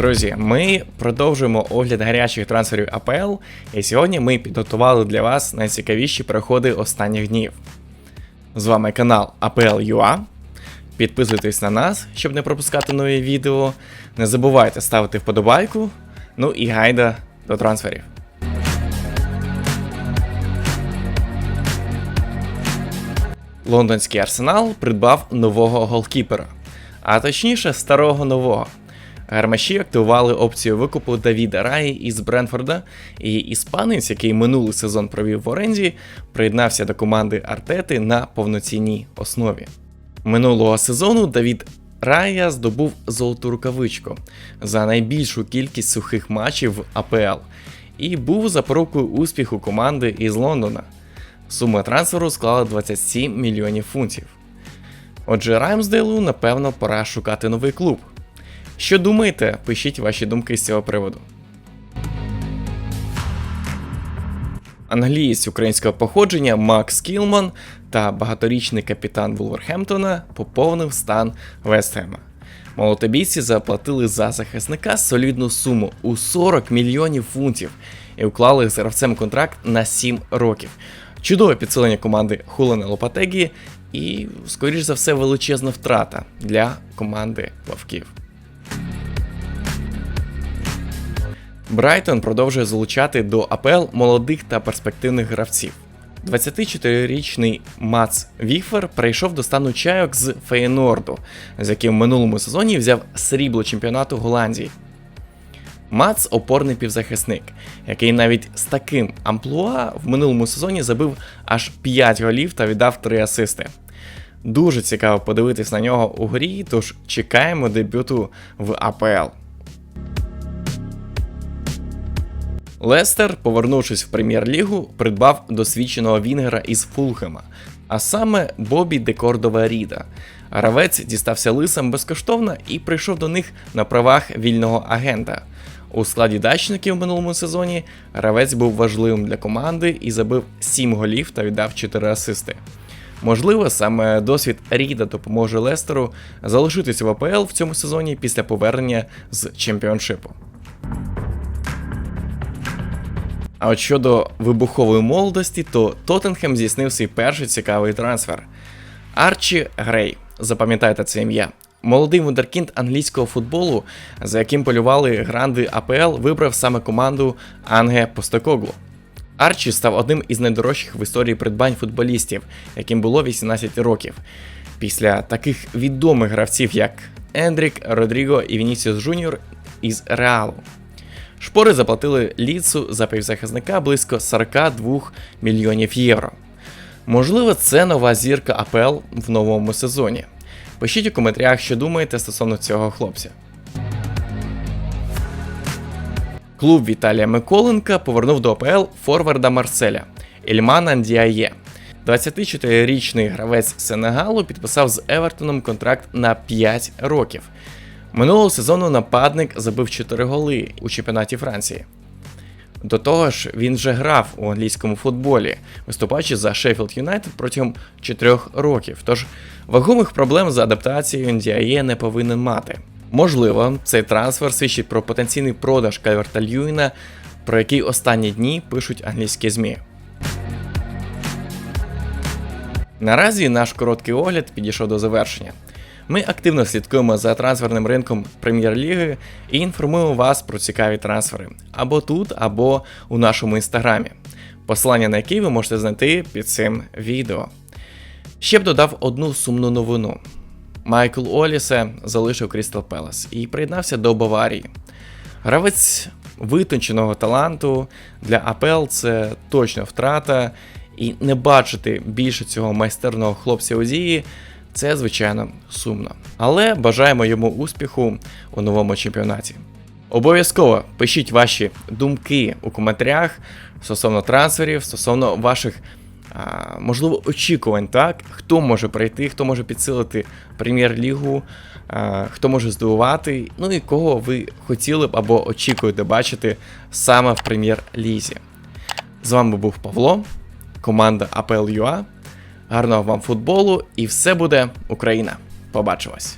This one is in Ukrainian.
Друзі, ми продовжуємо огляд гарячих трансферів АПЛ, і сьогодні ми підготували для вас найцікавіші переходи останніх днів. З вами канал APL.ua. Підписуйтесь на нас, щоб не пропускати нові відео. Не забувайте ставити вподобайку. Ну і гайда до трансферів. Лондонський арсенал придбав нового голкіпера, а точніше старого нового. Гармаші активували опцію викупу Давіда Раї із Бренфорда, і іспанець, який минулий сезон провів в оренді, приєднався до команди Артети на повноцінній основі. Минулого сезону Давід Рая здобув золоту рукавичку за найбільшу кількість сухих матчів в АПЛ і був запорукою успіху команди із Лондона. Сума трансферу склала 27 мільйонів фунтів. Отже, Раймсдейлу, напевно, пора шукати новий клуб. Що думаєте? Пишіть ваші думки з цього приводу. Англієць українського походження Макс Кілман та багаторічний капітан Вулверхемптона поповнив стан Вестхема. Молотобійці заплатили за захисника солідну суму у 40 мільйонів фунтів і уклали з гравцем контракт на 7 років. Чудове підсилення команди Хулана Лопатегі і, скоріш за все, величезна втрата для команди Вовків. Брайтон продовжує залучати до АПЛ молодих та перспективних гравців. 24-річний Мац Віфер перейшов до стану чайок з Фейнорду, з яким в минулому сезоні взяв срібло чемпіонату Голландії. Мац опорний півзахисник, який навіть з таким амплуа в минулому сезоні забив аж 5 голів та віддав 3 асисти. Дуже цікаво подивитись на нього у грі, тож чекаємо дебюту в АПЛ. Лестер, повернувшись в прем'єр-лігу, придбав досвідченого Вінгера із Фулхема, а саме Бобі Декордова Ріда. Гравець дістався лисам безкоштовно і прийшов до них на правах вільного агента. У складі дачників в минулому сезоні гравець був важливим для команди і забив 7 голів та віддав 4 асисти. Можливо, саме досвід Ріда допоможе Лестеру залишитися в АПЛ в цьому сезоні після повернення з чемпіоншипу. А от щодо вибухової молодості, то Тоттенхем здійснив свій перший цікавий трансфер. Арчі Грей, запам'ятайте це ім'я. Молодий вундеркінд англійського футболу, за яким полювали гранди АПЛ, вибрав саме команду Анге Постекоглу. Арчі став одним із найдорожчих в історії придбань футболістів, яким було 18 років. Після таких відомих гравців, як Ендрік, Родріго і Вінісіус Джуніор із Реалу. Шпори заплатили ліцу за півзахисника близько 42 мільйонів євро. Можливо, це нова зірка АПЛ в новому сезоні. Пишіть у коментарях, що думаєте стосовно цього хлопця. Клуб Віталія Миколенка повернув до АПЛ форварда Марселя Ільмана Діає. 24-річний гравець Сенегалу підписав з Евертоном контракт на 5 років. Минулого сезону нападник забив 4 голи у чемпіонаті Франції. До того ж, він вже грав у англійському футболі, виступаючи за Шеффілд Юнайтед протягом 4 років. Тож вагомих проблем з адаптацією Ndіає не повинен мати. Можливо, цей трансфер свідчить про потенційний продаж Кальверта Льюіна, про який останні дні пишуть англійські ЗМІ. Наразі наш короткий огляд підійшов до завершення. Ми активно слідкуємо за трансферним ринком прем'єр-ліги і інформуємо вас про цікаві трансфери або тут, або у нашому інстаграмі, посилання на який ви можете знайти під цим відео. Ще б додав одну сумну новину. Майкл Олісе залишив Крістал Пелас і приєднався до Баварії. Гравець витонченого таланту для АПЛ це точно втрата, і не бачити більше цього майстерного хлопця Озії це, звичайно, сумно. Але бажаємо йому успіху у новому чемпіонаті. Обов'язково пишіть ваші думки у коментарях стосовно трансферів, стосовно ваших, а, можливо, очікувань, так? Хто може прийти, хто може підсилити прем'єр-лігу, хто може здивувати, ну і кого ви хотіли б або очікуєте бачити саме в прем'єр-лізі. З вами був Павло, команда APL.ua. Гарного вам футболу і все буде Україна. Побачимось!